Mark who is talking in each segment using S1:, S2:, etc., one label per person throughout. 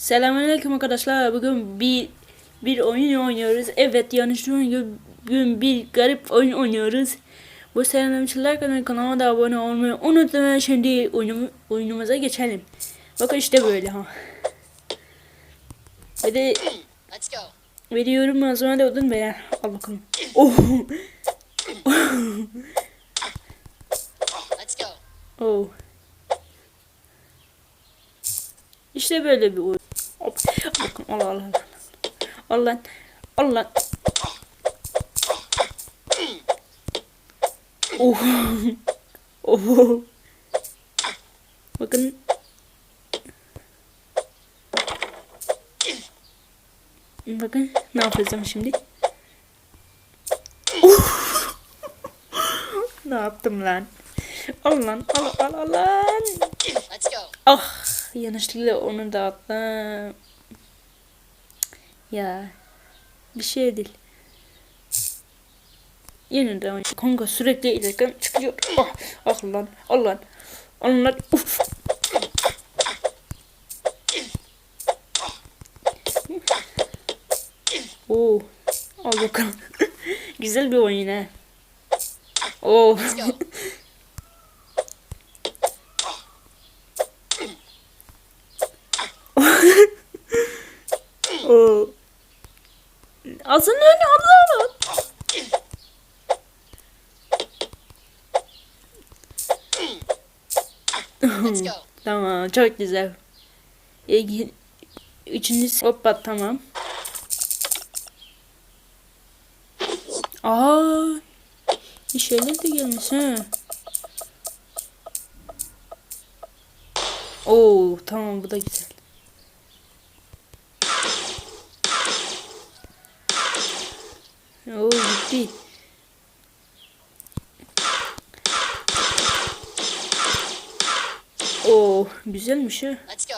S1: Selamünaleyküm arkadaşlar. Bugün bir bir oyun oynuyoruz. Evet yanlış Bugün bir garip oyun oynuyoruz. Bu selamçılar kanalı kanalıma da abone olmayı unutmayın. Şimdi oyunum, oyunumuza geçelim. Bakın işte böyle ha. Ve de veriyorum malzeme de odun beyler. Al bakalım. Oh.
S2: Let's go.
S1: oh. İşte böyle bir oyun. Allah Allah. Allah. Al lan. Al lan. Oh. oh. Bakın. Bakın ne yapacağım şimdi. Oh. ne yaptım lan? Al lan. Al al al lan.
S2: Let's go.
S1: Ah yanlışlıkla onu da attım. Ya bir şey değil. Yeniden oynuyor. Kanka sürekli ilerken çıkıyor. Ah, ah lan, ah lan. Ah lan. Uf. Oo. Al bakalım. Güzel bir oyun ha. Oo. Ağzını önüne Allah'ım.
S2: Let's go.
S1: Tamam çok güzel. İlgi, üçüncü hoppa tamam. Aa, bir şeyler de gelmiş ha. Oo tamam bu da güzel. Oo gitti. Güzelmiş ha.
S2: Let's go.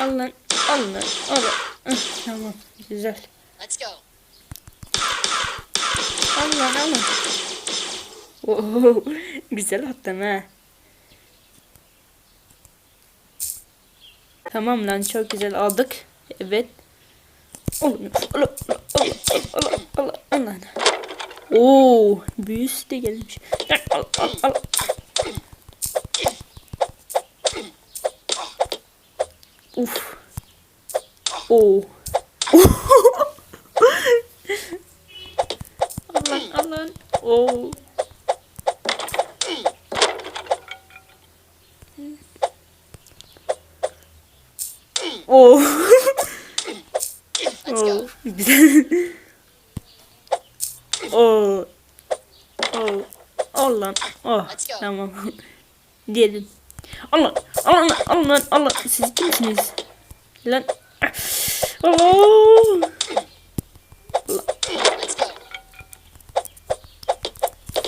S1: Al lan, al lan, al lan. Tamam, güzel.
S2: Let's go.
S1: Al lan, al lan. Oo, güzel attın ha. Tamam lan, çok güzel aldık. Evet. Al lan, al lan, al lan, al Oo, büyüsü de gelmiş. Al, al, al. Uf. Oo. Aman aman. Oo. Oo.
S2: Let's go.
S1: Oo. Güzel. Oo. Oo. Al lan. Oh. Tamam. Diyelim. Allah Allah Allah Allah siz kimsiniz? Lan. Allah.
S2: Go.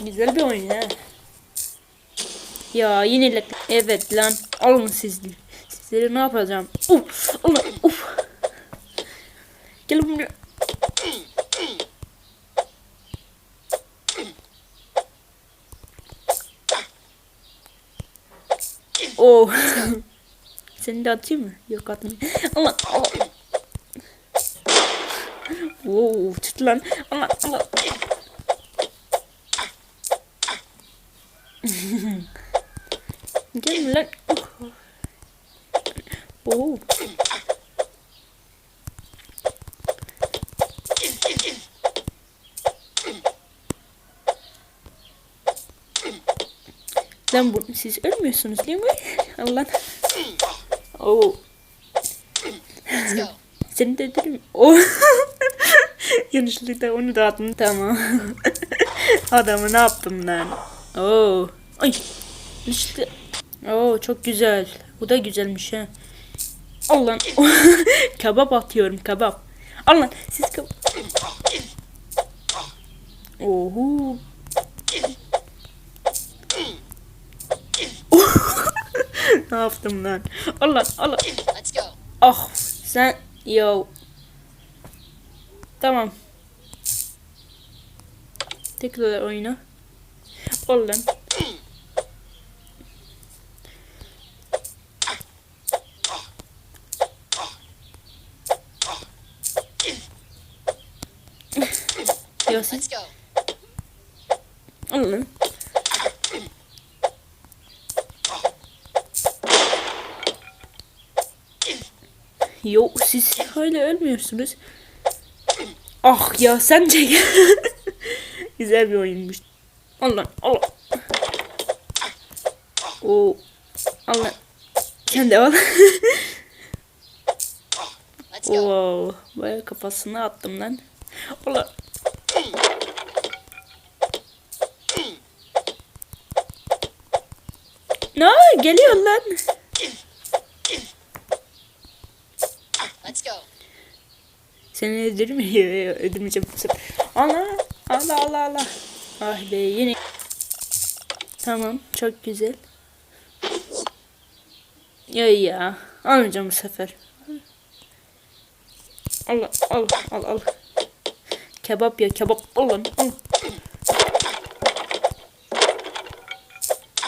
S1: Güzel bir oyun ha. Ya yine lek. Evet lan. Alın sizleri. Sizleri ne yapacağım? Uf. Allah. Uf. Gelin buraya. Oh. Seni de atayım mı? Yok atmayayım. Allah Allah. Allah. Gel. Oh. Lan bu siz? Allah. Oh.
S2: Let's go.
S1: Seni de dedim. Oh. Yanlışlıkla onu da attım. Tamam. Adamı ne yaptım lan? Oo. Ay. İşte. Oo çok güzel. Bu da güzelmiş ha. Al lan. kebap atıyorum kebap. Al lan. Siz kebap. Oho. ne yaptım lan?
S2: Allah Allah.
S1: Ah sen yo. Tamam. Tekrar oyuna. Ol lan. Yasin. Al lan. Yo siz hala ölmüyorsunuz. Ah ya sen çek. Güzel bir oyunmuş. Allah Allah. Oo. Allah. Sen de al. Wow. Baya kafasına attım lan. Allah. Ne geliyor lan?
S2: Let's go.
S1: Seni öldürmüyor. Öldürmeyeceğim. sefer. Allah. Allah Allah. Ah be yine. Tamam. Çok güzel. Ya ya. Almayacağım bu sefer. Allah al al al. Kebap ya kebap. Al lan al.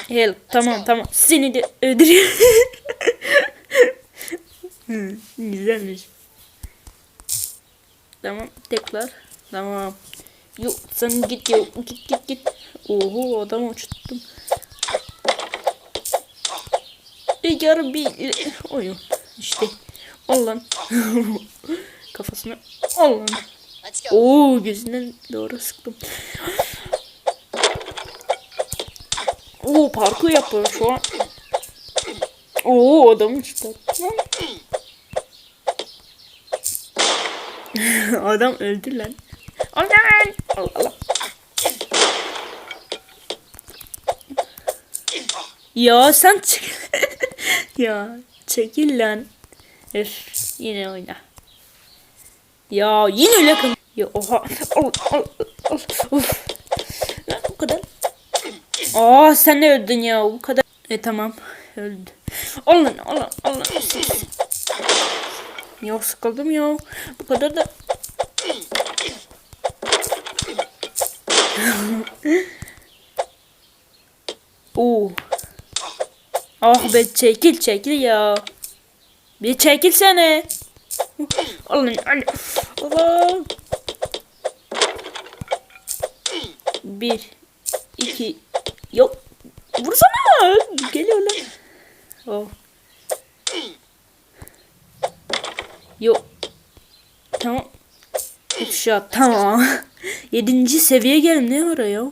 S1: Help. Tamam tamam. Seni de öldürüyor. Güzelmiş. Tamam tekrar. Tamam. Yok sen git yok git git git. Oho adamı uçuttum. Yarı bir oyun işte. Al lan. Kafasına al lan.
S2: Let's go.
S1: Oo gözünden doğru sıktım. Oo parkur yapıyor şu an. Oo adamı çıkarttı. Adam öldü lan. Al lan. Allah Allah. Ya sen çık. ya çekil lan. Öf yine oyna. Ya yine öyle kım. Ya oha. Al al al. Of. Lan bu kadar. Aa sen de öldün ya bu kadar. E tamam öldü. Al lan al lan al lan. Ya sıkıldım ya. Bu kadar da. Oo. Ah be çekil çekil ya. Bir çekilsene. Alın alın. Allah. Bir, iki, yok. Vursana. Geliyor lan. Oh. Yok. Tamam. Headshot tamam. yedinci seviye geldim ne ara ya?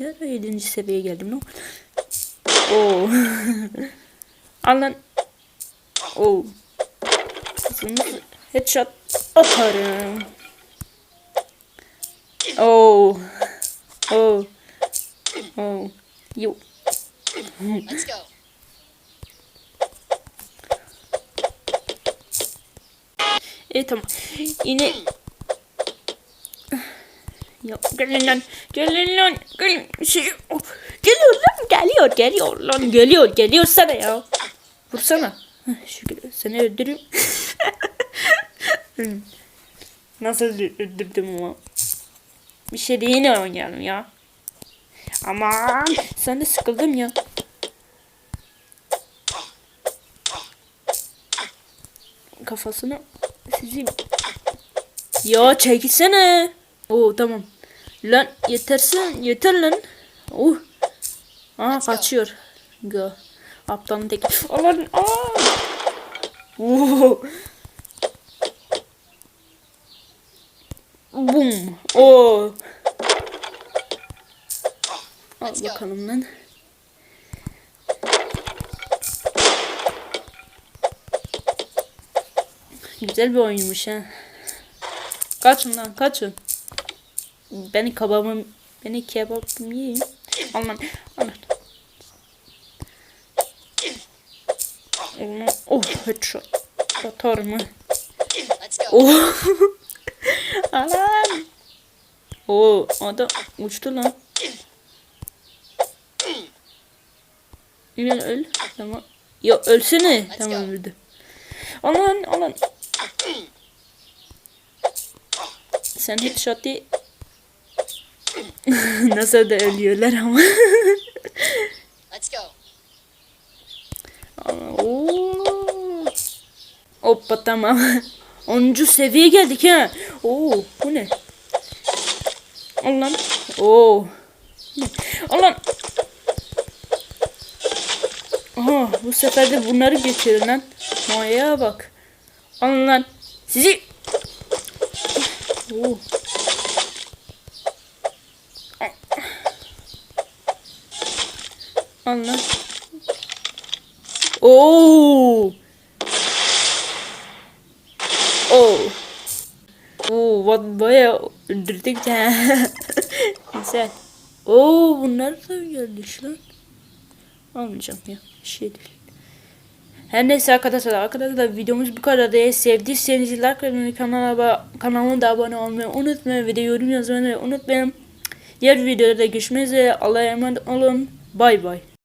S1: Ne ara yedinci seviye geldim ne? Oo. Al lan. Oo. Headshot atarım. Oo. Oo. Oo. Yo.
S2: Let's go.
S1: E tamam. Yine Ya gelin lan. Gelin lan. Gelin. Şey, oh, geliyor lan. Geliyor. Geliyor lan. Geliyor. Geliyor sana ya. Vursana. Şükür. Seni öldüreyim. Nasıl öldü- öldürdüm ama. Bir şey de yine oynayalım ya. Aman. Sen de sıkıldım ya. Kafasına sizi ya çekilsene. Oo tamam. Lan yetersin yeter lan. Oh. Aa kaçıyor. Go. Aptalın tek. Aman aa. Oo. Bum. Oo. Al bakalım lan. Güzel bir oyunmuş ha. Kaçın lan kaçın. Beni kebabım beni kebabım yiyin. Aman aman. Aman. Oh headshot. Atar mı? Oh. Alan. Oh adam uçtu lan. Yine öl. Tamam. Ya ölsene. Tamam öldü. Alan alan. Sen headshot değil. Nasıl da ölüyorlar ama.
S2: Let's go.
S1: Oo. Hoppa tamam. 10. seviye geldik ha. Oo bu ne? Al lan. Oo. Al lan. Aha bu sefer de bunları getirin lan. Maya bak. Alın lan. Sizi. Oo. Al lan. Oo. Oo. Oo, bak bayağı öldürdük ya. Güzel. Oo, bunlar da gelmiş lan. Almayacağım ya. Bir şey değil. Her neyse arkadaşlar arkadaşlar videomuz bu kadar değil. Sevdiyseniz like atmayı kanala kanalıma da abone olmayı unutmayın. Ve de yorum yazmayı unutmayın. Diğer videoda görüşmek üzere. Allah'a emanet olun. Bay bay.